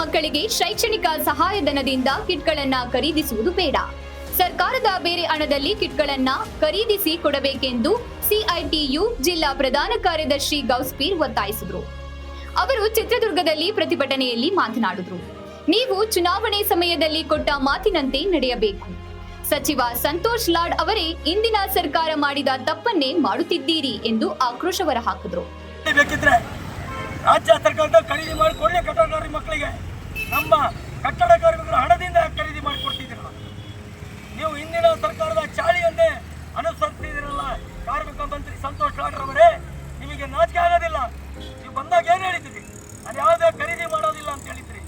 ಮಕ್ಕಳಿಗೆ ಶೈಕ್ಷಣಿಕ ಸಹಾಯಧನದಿಂದ ಕಿಟ್ಗಳನ್ನ ಖರೀದಿಸುವುದು ಬೇಡ. ಸರ್ಕಾರದ ಬೇರೆ ಹಣದಲ್ಲಿ ಕಿಟ್ಗಳನ್ನ ಖರೀದಿಸಿ ಕೊಡಬೇಕೆಂದು ಸಿಐಟಿಯು ಜಿಲ್ಲಾ ಪ್ರಧಾನ ಕಾರ್ಯದರ್ಶಿ ಗೌಸ್ಪೀರ್ ಒತ್ತಾಯಿಸಿದರು. ಅವರು ಚಿತ್ರದುರ್ಗದಲ್ಲಿ ಪ್ರತಿಭಟನೆಯಲ್ಲಿ ಮಾತನಾಡಿದರು. ನೀವು ಚುನಾವಣೆ ಸಮಯದಲ್ಲಿ ಕೊಟ್ಟ ಮಾತಿನಂತೆ ನಡೆಯಬೇಕು. ಸಚಿವ ಸಂತೋಷ್ ಲಾಡ್ ಅವರೇ ಇಂದಿನ ಸರ್ಕಾರ ಮಾಡಿದ ತಪ್ಪನ್ನೇ ಮಾಡುತ್ತಿದ್ದೀರಿ ಎಂದು ಆಕ್ರೋಶ ಹೊರಹಾಕಿದರು. ರಾಜ್ಯ ಸರ್ಕಾರದ ಖರೀದಿ ಮಾಡಿ ಕೊಡಲಿ ಕಟ್ಟಡ ಮಕ್ಕಳಿಗೆ. ನಮ್ಮ ಕಟ್ಟಡ ಹಣದಿಂದ ಖರೀದಿ ಮಾಡಿ ಕೊಡ್ತಿದ್ದೀರಲ್ಲ. ನೀವು ಹಿಂದಿನ ಸರ್ಕಾರದ ಚಾಳಿಯನ್ನೇ ಅನುಸರಿಸ್ತಿದ್ದೀರಲ್ಲ, ಕಾರ್ಮಿಕ ಮಂತ್ರಿ ಸಂತೋಷ್ ಅವರೇ, ನಿಮಗೆ ನಾಚಿಕೆ ಆಗೋದಿಲ್ಲ. ನೀವು ಬಂದಾಗ ಏನು ಹೇಳಿದ್ರಿ ನಾನು ಯಾವುದೇ ಖರೀದಿ ಮಾಡೋದಿಲ್ಲ ಅಂತ ಹೇಳಿದ್ರಿ.